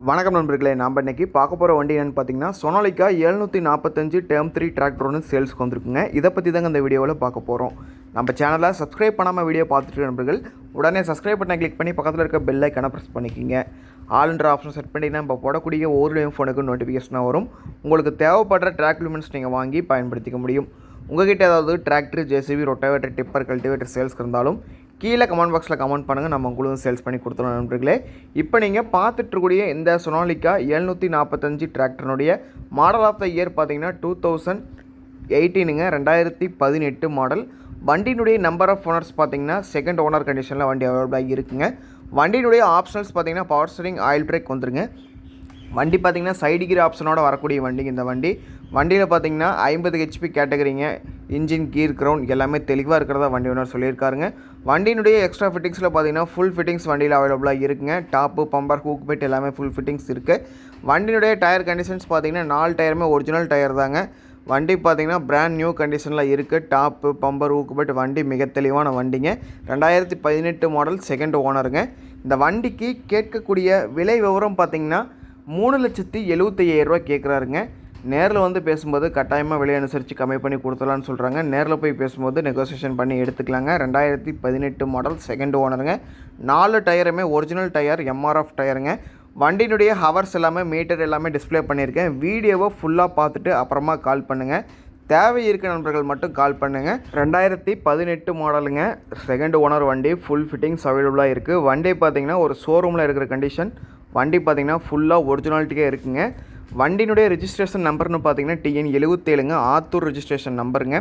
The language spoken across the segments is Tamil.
வணக்கம் நண்பர்களே நாம் இன்றைக்கி பார்க்க போகிற வண்டி என்னென்னு பார்த்தீங்கன்னா சொனாலிக்கா எழுநூற்றி நாற்பத்தஞ்சு டேர்ம் த்ரீ டிராக்டர் ஒன்று சேல்ஸ்க்கு வந்திருக்குங்க. இதை பற்றி தாங்க இந்த வீடியோவில் பார்க்க போகிறோம் நம்ம சேனலை சப்ஸ்கிரைப் பண்ணாமல் வீடியோ பார்த்துட்டு நண்பர்கள் உடனே சப்ஸ்கிரைப் பட்டனை கிளிக் பண்ணி பக்கத்தில் இருக்க பெல் ஐக்கனை ப்ரெஸ் பண்ணிக்கிங்க. ஆல்ன்ற ஆப்ஷன் செட் பண்ணிங்கன்னா இப்போ போடக்கூடிய ஒவ்வொரு ஃபோனுக்கு நோட்டிஃபிகேஷனாக வரும். உங்களுக்கு தேவைப்படுற ட்ராக் லிமெண்ட்ஸ் நீங்கள் வாங்கி பயன்படுத்திக்க முடியும். உங்ககிட்ட ஏதாவது tractor JCB rotavator tipper cultivator sales இருந்தாலும் கீழே கமெண்ட் பாக்ஸில் கமெண்ட் பண்ணுங்கள் நம்ம உங்களுக்கு சேல்ஸ் பண்ணி கொடுத்துருவோம் நண்பர்களே. இப்போ நீங்கள் பார்த்துட்ருக்கூடிய இந்த சொனாலிக்கா எழுநூற்றி நாற்பத்தஞ்சு டிராக்டர்னுடைய மாடல் ஆஃப் த இயர் பார்த்தீங்கன்னா டூ தௌசண்ட் எயிட்டீனுங்க ரெண்டாயிரத்தி பதினெட்டு மாடல் வண்டியினுடைய நம்பர் ஆஃப் ஓனர்ஸ் பார்த்தீங்கன்னா செகண்ட் ஓனர் கண்டிஷனில் வண்டி அவைலபிளாக இருக்குங்க. வண்டியினுடைய ஆப்ஷனல்ஸ் பார்த்தீங்கன்னா பவர் ஸ்டரிங் ஆயில் பிரேக் வந்துருங்க. வண்டி பார்த்தீங்கன்னா சைடு கியர் ஆப்ஷனோட வரக்கூடிய வண்டிங்க இந்த வண்டி. வண்டியில் பார்த்தீங்கன்னா ஐம்பது ஹெச்பி கேட்டகரிங்க இன்ஜின் கீர் கிரவுண்ட் எல்லாமே தெளிவாக இருக்கிறதா வண்டி ஓனர் சொல்லியிருக்காருங்க. வண்டியினுடைய எக்ஸ்ட்ரா ஃபிட்டிங்ஸில் பார்த்தீங்கன்னா ஃபுல் ஃபிட்டிங்ஸ் வண்டியில் அவைலபிளாக இருக்குங்க. டாப்பு பம்பர் ஹூக் பெட் எல்லாமே ஃபுல் ஃபிட்டிங்ஸ் இருக்குது வண்டியினுடைய டயர் கண்டிஷன்ஸ் பார்த்தீங்கன்னா நாலு டயருமே ஒரிஜினல் டயர் தாங்க. வண்டி பார்த்தீங்கன்னா பிராண்ட் நியூ கண்டிஷனில் இருக்குது டாப்பு பம்பர் ஊக்கு பட் வண்டி மிக தெளிவான வண்டிங்க. ரெண்டாயிரத்தி பதினெட்டு மாடல் செகண்ட் ஓனருங்க இந்த வண்டிக்கு கேட்கக்கூடிய விலை விவரம் பார்த்தீங்கன்னா மூணு லட்சத்தி எழுபத்தையாயிரரூவா கேட்குறாருங்க நேரில் வந்து பேசும்போது கட்டாயமாக விலை அனுசரித்து கம்மி பண்ணி கொடுத்துலான்னு சொல்கிறாங்க நேரில் போய் பேசும்போது நெகோசியேஷன் பண்ணி எடுத்துக்கலாங்க. ரெண்டாயிரத்தி பதினெட்டு மாடல் செகண்ட் ஓனருங்க நாலு டயருமே ஒரிஜினல் டயர் எம்ஆர்எஃப் டயருங்க வண்டியினுடைய ஹவர்ஸ் எல்லாமே மீட்டர் எல்லாமே டிஸ்ப்ளே பண்ணியிருக்கேன். வீடியோவை ஃபுல்லாக பார்த்துட்டு அப்புறமா கால் பண்ணுங்கள் தேவை இருக்க நண்பர்கள் மட்டும் கால் பண்ணுங்கள் ரெண்டாயிரத்தி பதினெட்டு மாடலுங்க செகண்ட் ஓனர் வண்டி ஃபுல் ஃபிட்டிங்ஸ் அவைலபிளாக இருக்குது வண்டி பார்த்தீங்கன்னா ஒரு ஷோரூமில் இருக்கிற கண்டிஷன் வண்டி பார்த்தீங்கன்னா ஃபுல்லாக ஒரிஜினாலிட்டியாக இருக்குங்க. வண்டியினுடைய ரிஜிஸ்ட்ரேஷன் நம்பர்னு பார்த்தீங்கன்னா டிஎன் எழுபத்தேழுங்க ஆத்தூர் ரிஜிஸ்ட்ரேஷன் நம்பருங்க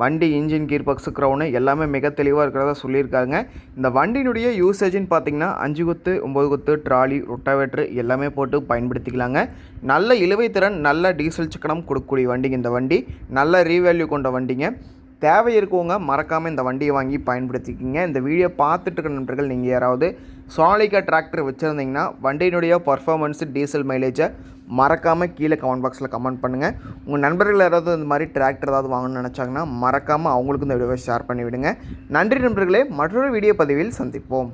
வண்டி இன்ஜின் கீர் பக்ஸு க்ரௌனு எல்லாமே மிக தெளிவாக இருக்கிறதா சொல்லியிருக்காங்க. இந்த வண்டியினுடைய யூசேஜின்னு பார்த்தீங்கன்னா அஞ்சு குத்து ஒம்பது குத்து ட்ராலி ரொட்டாவேட்ரு எல்லாமே போட்டு பயன்படுத்திக்கலாங்க. நல்ல இழுவை திறன் நல்ல டீசல் சிக்கனம் கொடுக்கக்கூடிய வண்டிங்க இந்த வண்டி. நல்ல ரீவேல்யூ கொண்ட வண்டிங்க. தேவை இருக்கவங்க மறக்காமல் இந்த வண்டியை வாங்கி பயன்படுத்திக்கிங்க. இந்த வீடியோ பார்த்துட்டு இருக்க நண்பர்கள் நீங்கள் யாராவது சோனாலிகா டிராக்டர் வச்சுருந்தீங்கன்னா வண்டியினுடைய பர்ஃபார்மன்ஸு டீசல் மைலேஜை மறக்காமல் கீழே கமெண்ட் பாக்ஸில் கமெண்ட் பண்ணுங்கள் உங்கள் நண்பர்கள் யாராவது இந்த மாதிரி டிராக்டர் ஏதாவது வாங்கணும்னு நினச்சாங்கன்னா மறக்காமல் அவங்களுக்கும் இந்த வீடியோவை ஷேர் பண்ணி விடுங்க நன்றி நண்பர்களே மற்றொரு வீடியோ பதிவில் சந்திப்போம்.